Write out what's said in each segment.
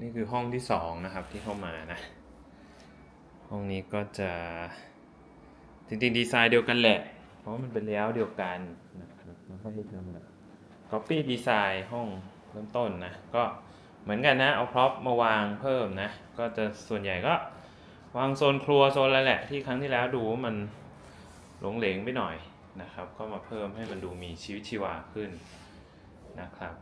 นี่คือห้องที่สองนะครับที่เข้ามานะ ห้องนี้ก็จะ จริงๆดีไซน์เดียวกันแหละ เพราะว่ามันเป็นเลเยอร์เดียวกันนะครับแล้วก็ให้ทำแบบ copy ดีไซน์ห้องเริ่มต้นนะ ก็เหมือนกันนะ เอาพร็อพมาวางเพิ่มนะ ก็จะส่วนใหญ่ก็วางโซนครัวโซนอะไรแหละ ที่ครั้งที่แล้วดูว่ามันหลงเหลงไปหน่อยนะครับ ก็มาเพิ่มให้มันดูมีชีวิตชีวาขึ้นนะครับ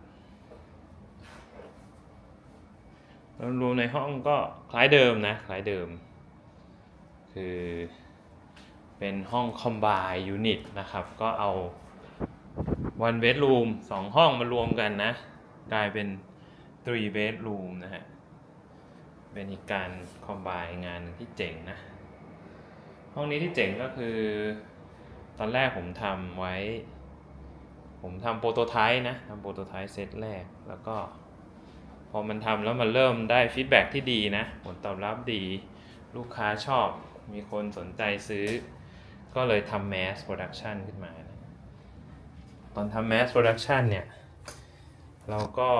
แล้วรวมในห้องก็คล้ายเดิมนะ คล้ายเดิม คือเป็นห้อง combine unit นะครับ ก็เอา one bedroom สองห้องมารวมกันนะ กลายเป็น three bedroom นะฮะ เป็นอีกการ combine งานที่เจ๋งนะ ห้องนี้ที่เจ๋งก็คือ ตอนแรกผมทำไว้ ผมทำโปรโตไทป์นะทำโปรโตไทป์เซตแรกแล้วก็ อมันทำแล้วมันเริ่มได้ฟีดแบ็ที่ดีนะ ผลตอบรับดี ลูกค้าชอบ มีคนสนใจซื้อ ก็เลยทำ mass production ขึ้นมานะตอนทำ mass production เนี่ย เราก็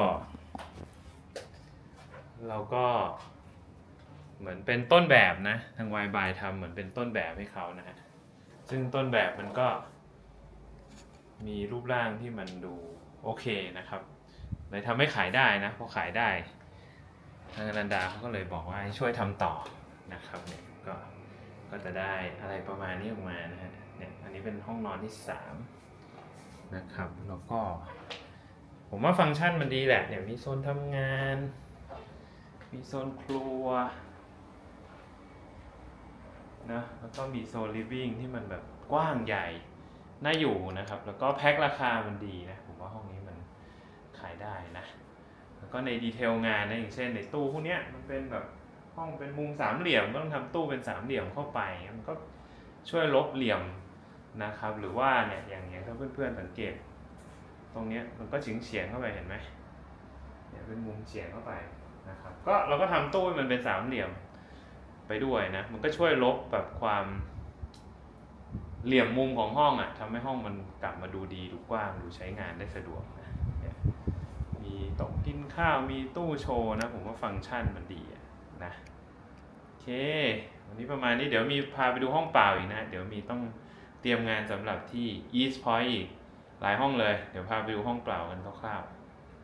เราก็เหมือนเป็นต้นแบบนะ ทาง y by ทำเหมือนเป็นต้นแบบให้เขานะฮะ ซึ่งต้นแบบมันก็ มีรูปร่างที่มันดูโอเคนะครับ เลยทำให้ขายได้นะพอขายได้ทางอนันดาเขาก็เลยบอกว่าให้ช่วยทำต่อนะครับเนี่ยก็ก็จะได้อะไรประมาณนี้ออกมานะฮะเนี่ยอันนี้เป็นห้องนอนที่สามนะครับแล้วก็ ผมว่าฟังก์ชันมันดีแหละเนี่ยมีโซนทำงาน มีโซนครัวนะแล้วก็มีโซนลิฟวิ่งที่มันแบบกว้างใหญ่ น่าอยู่นะครับ แล้วก็แพ็คราคามันดีนะ ผมว่าห้องนี้ ได้นะ แล้วก็ในดีเทลงานนะอย่างเช่นในตู้พวกนี้มันเป็นแบบห้องเป็นมุมสามเหลี่ยมก็ต้องทำตู้เป็นสามเหลี่ยมเข้าไป มันก็ช่วยลบเหลี่ยมนะครับ หรือว่าเนี่ยอย่างอย่างถ้าเพื่อนๆสังเกต ตรงเนี้ยมันก็เฉียงเฉียงเข้าไปเห็นไหมเนี่ยเป็นมุมเฉียงเข้าไปนะครับ ก็เราก็ทำตู้มันเป็นสามเหลี่ยมไปด้วยนะ มันก็ช่วยลบแบบความเหลี่ยมมุมของห้องอะทำให้ห้องมันกลับมาดูดีดูกว้างดูใช้งานได้สะดวกนะเนี่ยมีโต๊ะกิน ข้าวมีตู้โชว์นะ ผมว่าฟังก์ชันมันดีนะโอเค วันนี้ประมาณนี้เดี๋ยวมีพาไปดูห้องเปล่าอีกนะ เดี๋ยวมีต้องเตรียมงานสำหรับที่ East Point อีกหลายห้องเลย เดี๋ยวพาไปดูห้องเปล่ากันคร่าวๆ